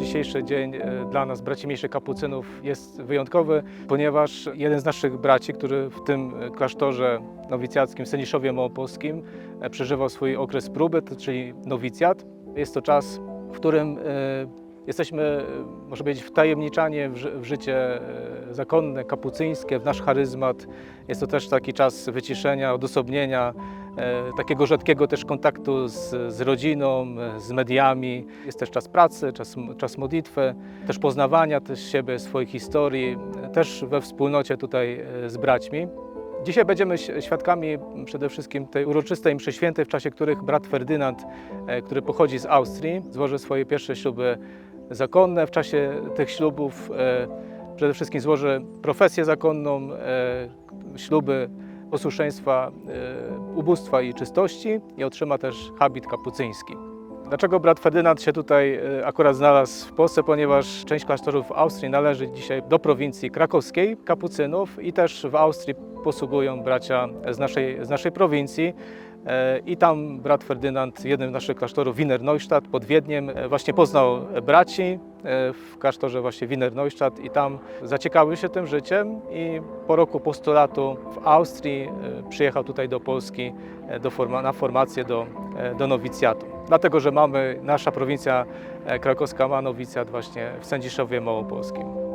Dzisiejszy dzień e, dla nas, braci mniejszych kapucynów, jest wyjątkowy, ponieważ jeden z naszych braci, który w tym e, klasztorze nowicjackim Seniszowie Małopolskim e, przeżywał swój okres próby, czyli nowicjat. Jest to czas, w którym jesteśmy, e, można powiedzieć, wtajemniczani w, w życie e, zakonne, kapucyńskie, w nasz charyzmat. Jest to też taki czas wyciszenia, odosobnienia, e, takiego rzadkiego też kontaktu z, z rodziną, e, z mediami. Jest też czas pracy, czas, czas modlitwy, też poznawania też siebie, swojej historii, też we wspólnocie tutaj z braćmi. Dzisiaj będziemy świadkami przede wszystkim tej uroczystej mszy świętej, w czasie których brat Ferdynand, e, który pochodzi z Austrii, złoży swoje pierwsze śluby zakonne. W czasie tych ślubów e, przede wszystkim złoży profesję zakonną, e, śluby posłuszeństwa, ubóstwa i czystości i otrzyma też habit kapucyński. Dlaczego brat Ferdynand się tutaj e, akurat znalazł w Polsce? Ponieważ część klasztorów w Austrii należy dzisiaj do prowincji krakowskiej, kapucynów i też w Austrii posługują bracia z naszej, z naszej prowincji. E, I tam brat Ferdynand w jednym z naszych klasztorów Wiener Neustadt pod Wiedniem e, właśnie poznał braci e, w klasztorze właśnie Wiener Neustadt i tam zaciekawił się tym życiem i po roku postulatu w Austrii przyjechał tutaj do Polski do forma, na formację do, do nowicjatu. Dlatego, że mamy, nasza prowincja krakowska ma nowicjat właśnie w Sędziszowie Małopolskim.